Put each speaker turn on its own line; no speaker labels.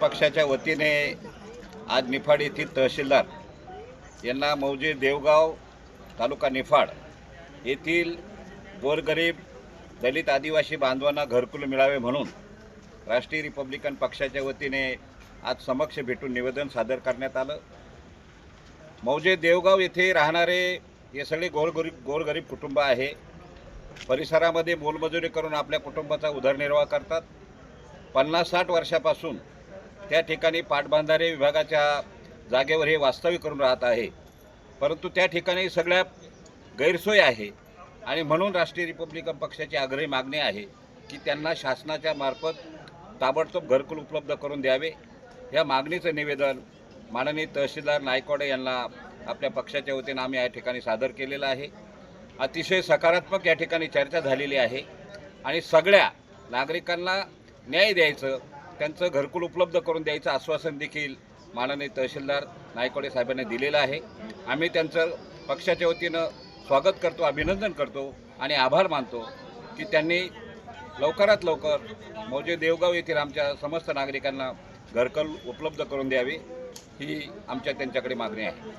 पक्षाच्या वतीने आज निफाड येथील तहसीलदार यांना मौजे देवगाव तालुका निफाड येथील गोरगरीब दलित आदिवासी बांधवांना घरकुल मिळावे म्हणून राष्ट्रीय रिपब्लिकन पक्षाच्या वतीने आज समक्ष भेटून निवेदन सादर करण्यात आलं. मौजे देवगाव येथे राहणारे हे सगळे गोरगरीब गोरगरीब कुटुंब आहे. परिसरामध्ये मोलमजुरी करून आपल्या कुटुंबाचा उदरनिर्वाह करतात. पन्नास साठ वर्षापासून त्या ठिकाणी पाटबंधारे विभागाच्या जागेवर हे वास्तव्य करून राहत आहे. परंतु त्या ठिकाणी सगळ्या गैरसोय आहे आणि म्हणून राष्ट्रीय रिपब्लिकन पक्षाची आग्रही मागणी आहे की त्यांना शासनाच्या मार्फत ताबडतोब घरकुल उपलब्ध करून द्यावे. या मागणीचं निवेदन माननीय तहसीलदार नायकवाडे यांना आपल्या पक्षाच्या वतीनं आम्ही या ठिकाणी सादर केलेलं आहे. अतिशय सकारात्मक या ठिकाणी चर्चा झालेली आहे आणि सगळ्या नागरिकांना न्याय द्यायचं त्यांचं घरकुल उपलब्ध करून द्यायचं आश्वासन देखील माननीय तहसीलदार नायकवाडे साहेबांनी दिलेलं आहे. आम्ही त्यांचं पक्षाच्या वतीनं स्वागत करतो अभिनंदन करतो आणि आभार मानतो की त्यांनी लवकरात लवकर मौजे देवगाव येथील आमच्या समस्त नागरिकांना घरकुल उपलब्ध करून द्यावी ही आमच्या त्यांच्याकडे मागणी आहे.